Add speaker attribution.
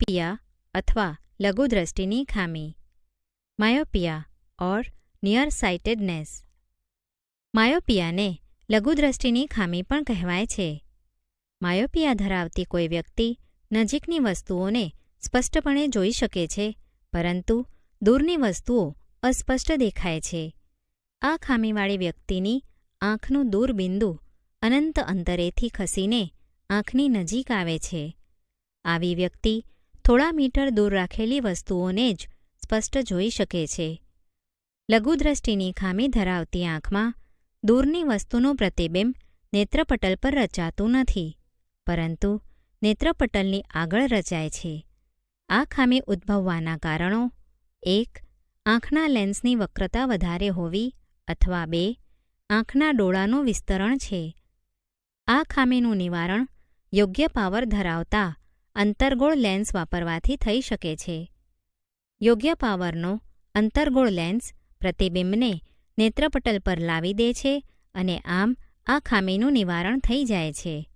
Speaker 1: માયોપિયા અથવા લઘુદ્રષ્ટિની ખામી માયોપિયા ઓર નિયર સાઇટેડનેસ માયોપિયાને લઘુદ્રષ્ટિની ખામી પણ કહેવાય છે માયોપિયા ધરાવતી કોઈ વ્યક્તિ નજીકની વસ્તુઓને સ્પષ્ટપણે જોઈ શકે છે પરંતુ દૂરની વસ્તુઓ અસ્પષ્ટ દેખાય છે આ ખામીવાળી વ્યક્તિની આંખનું દૂરબિંદુ અનંત અંતરેથી ખસીને આંખની નજીક આવે છે। આવી વ્યક્તિ થોડા મીટર દૂર રાખેલી વસ્તુઓને જ સ્પષ્ટ જોઈ શકે છે. લઘુદ્રષ્ટિની ખામી ધરાવતી આંખમાં દૂરની વસ્તુનું પ્રતિબિંબ નેત્રપટલ પર રચાતું નથી, પરંતુ નેત્રપટલની આગળ રચાય છે. આ ખામી ઉદ્ભવવાના કારણો એક, આંખના લેન્સની વક્રતા વધારે હોવી અથવા બે, આંખના ડોળાનું વિસ્તરણ છે. આ ખામીનું નિવારણ યોગ્ય પાવર ધરાવતા અંતર્ગોળ લેન્સ વાપરવાથી થઈ શકે છે. યોગ્ય પાવરનો અંતર્ગોળ લેન્સ પ્રતિબિંબને નેત્રપટલ પર લાવી દે છે અને આમ આ ખામીનું નિવારણ થઈ જાય છે.